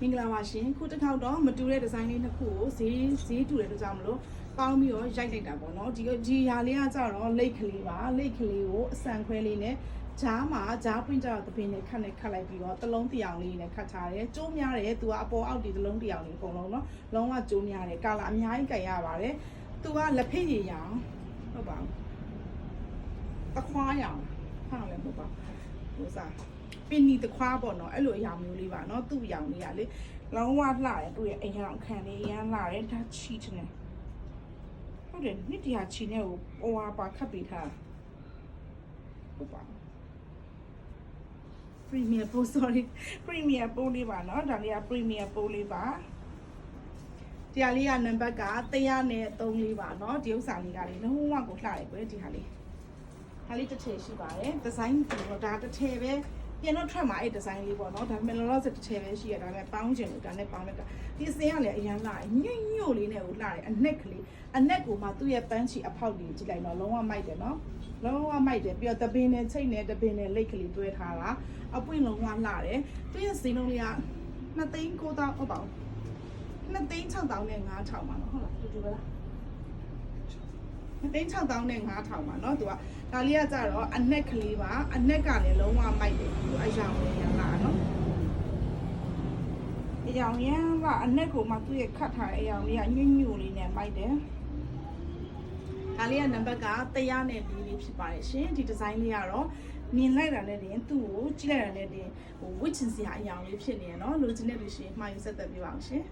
မင်္ဂလာပါရှင်ခုတစ်ခေါက်တော့မတူတဲ့ဒီဇိုင်းလေးနှစ်ခုကိုဈေးဈေးတူတဲ့အတွက်ကြောင့်မလို့ပေါင်းပြီးတော့ရိုက်လိုက်တာပေါ့နော်ဒီဒီဟာလေးကကြတော့လိတ်ကလေးပါလိတ်ကလေးကိုအဆန်ခွဲလေးနဲ့ဂျားမှာဂျားပွင့်ကြတော့တပင်းနဲ့ခတ်နဲ့ခတ်လိုက်ပြီးတော့တလုံးတစ်အောင်လေးနဲ့ခတ်ထားတယ်ကျိုးများတယ်သူကအပေါ်အောက်ဒီတလုံးတစ်အောင်လေးအကုန်လုံးနော်လုံးဝကျိုးများတယ်ကာလာအများကြီးကြိုင်ရပါတယ်သူကလက်ဖိတ်ရည်ရအောင်ဟုတ်ပါဘူးအခွားရအောင်ဟာလည်းမဟုတ်ပါဘူးဟိုစား ပင်နီတခွားပေါ့နော်အဲ့လိုအရာမျိုးလေးပါနော်သူ့အရောင်လေးကလေလုံးဝလှတယ်သူ့ရဲ့အိမ်ရောင်ခံလေးအရန်လှတယ်ဒါချီတယ်ဟုတ်တယ်နှစ်တရာချီနဲ့ကိုဟိုဟာပါခတ်ပေးထားဟုတ်ပါ Premier Pro sorry Premier Pro လေးပါနော်ဒါလေးက Premier Pro လေးပါတရားလေးကနံပါတ်က100နဲ့3လေးပါနော်ဒီဥစ္စာလေးကလေလုံးဝကိုလှတယ်ကွယ်ဒီဟာလေးဟာလေးတစ်ထည်ရှိပါတယ်ဒီဇိုင်းကတော့ဒါတစ်ထည်ပဲ ပြင်တော့ထွက်မှာအဲ့ဒီဇိုင်းလေးပေါ့နော်ဒါပေမဲ့လောလောဆယ်တစ်ထည်ပဲရှိရဒါပေမဲ့ပေါင်းချင်လို့ဒါနဲ့ပေါင်းလိုက်တာဒီစင်ကလည်းအရန်လာညွန့်ညွန့်လေးနဲ့ကိုလာတယ်အနက်ကလေးအနက်ကိုမှသူ့ရဲ့ပန်းချီအဖောက်လေးကြည့်လိုက်တော့လုံးဝမိုက်တယ်နော်လုံးဝမိုက်တယ်ပြီးတော့တပင်းနဲ့ချိတ်နဲ့တပင်းနဲ့လိတ်ကလေးတွဲထားတာအပွင့်လုံးဝလာတယ်သူ့ရဲ့စီလုံးလေးက2သိန်း9တောင်းဟုတ်ပါဘူး2သိန်း6တောင်းနဲ့9ထောင်ပါနော်ဟုတ်လားတူတူပဲလား မသိန်း6000နဲ့9000ပါเนาะသူကဒါလေးကကြတော့အနက်ကလေးပါအနက်ကလည်းလုံးဝမိုက်တယ်သူအယောင်လေးရလာเนาะအယောင်ရန်ကအနက်ကိုမှသူ့ရဲ့ခတ်ထားတဲ့အယောင်လေးကညွန့်ညွန့်လေးနဲ့မိုက်တယ်ဒါလေးကနံပါတ်က100နဲ့4လေးဖြစ်ပါတယ်ရှင်ဒီဒီဇိုင်းလေးကတော့မြင်လိုက်တာနဲ့တင်သူ့ကိုကြည့်လိုက်တာနဲ့တင်ဟိုဝစ်ချင်စရာအယောင်လေးဖြစ်နေရเนาะလိုချင်တဲ့လူရှင်မှာယူဆက်သက်ပြပါအောင်ရှင်